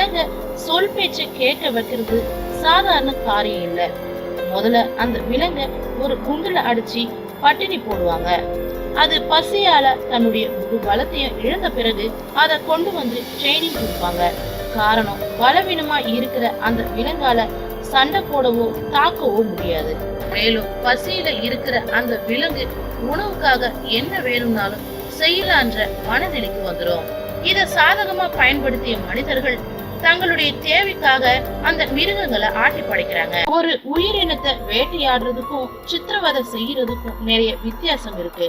விலங்க சொல் பேச்சை கேட்க வைக்கிறது சாதாரண காரியம் இல்ல. முதல்ல அந்த விலங்க ஒரு குண்டுல அடிச்சு பட்டினி போடுவாங்க. அது பசியால தன்னுடைய முழு பலத்தையும் இழந்த பிறகு அதை கொண்டு வந்து ட்ரைனிங் கொடுப்பாங்க. காரணம் பலவீனமா இருக்கிற அந்த விலங்கால சண்டை போடவோ தாக்கவோ முடியாது. மேலும் பசியில இருக்கிற அந்த விலங்கு உணவுக்காக என்ன வேணும்னாலும் செய்யலான்ற மனநிலைக்கு வந்துடும் இத சாதகமா பயன்படுத்திய மனிதர்கள் தங்களுடைய தேவைக்காக அந்த மிருகங்களை ஆட்டி படைக்கிறாங்க. ஒரு உயிரினத்தை வேட்டையாடுறதுக்கும் சித்திரவதை செய்யறதுக்கும் நிறைய வித்தியாசம் இருக்கு.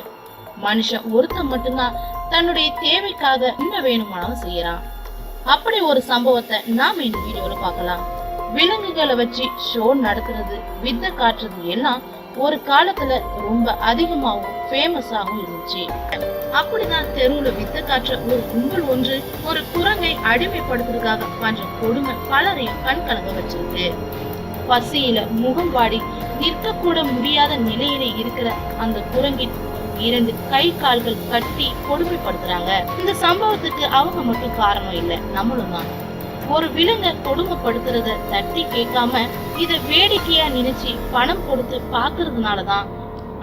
மனுஷன் ஒருத்தன் மட்டும்தான் தன்னுடைய தேவைக்காக என்ன வேணுமானாலும் செய்யறான். அப்படி ஒரு சம்பவத்தை நாம இந்த வீடியோல பார்க்கலாம். விலங்குகளை வச்சு ஷோ நடத்துறது வித்த காட்டுறது எல்லாம் ஒரு காலத்துல ரொம்ப அதிகமாகவும் ஃபேமஸாகவும் இருந்துச்சு. அப்படிதான் தெருவுல வித்த காற்ற ஒரு கும்பல் ஒன்று ஒரு குரங்கை அடிமைப்படுத்துறதுக்காக பண்ற கொடுமை பலரையும் கண்கலங்க வச்சிருக்கு. பசியில முகம் வாடி நிற்கக்கூட முடியாத நிலையில இருக்கிற அந்த குரங்கின் இரண்டு கை கால்கள் கட்டி கொடுமைப்படுத்துறாங்க. இந்த சம்பவத்துக்கு அவங்க மட்டும் காரணம் இல்லை நம்மளும் தான். ஒரு விலங்க கொடுமைப்படுத்துறத தட்டி கேட்காம இத வேடிக்கையா நினைச்சு பணம் கொடுத்து பாக்குறதுனாலதான்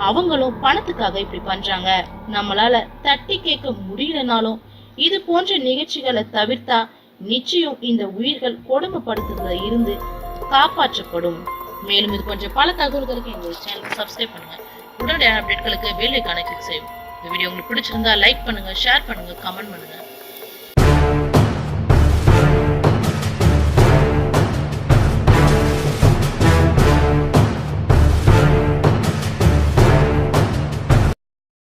அவங்களும் பணத்துக்காக இப்படி பண்றாங்க. நம்மளால தட்டி கேட்க முடியலனாலும் இது போன்ற நிகழ்ச்சிகளை தவிர்த்தா நிச்சயம் இந்த உயிர்கள் கொடுமைப்படுத்துறதுல இருந்து காப்பாற்றப்படும். மேலும் இது போன்ற பல தகவல்களுக்கு எங்கள் சேனல் சப்ஸ்கிரைப் பண்ணுங்க. உடனடியான அப்டேட்களுக்கு வேலைக்கான கிளிக் செய்யும் இந்த வீடியோ உங்களுக்கு பிடிச்சிருந்தா லைக் பண்ணுங்க ஷேர் பண்ணுங்க கமெண்ட் பண்ணுங்க.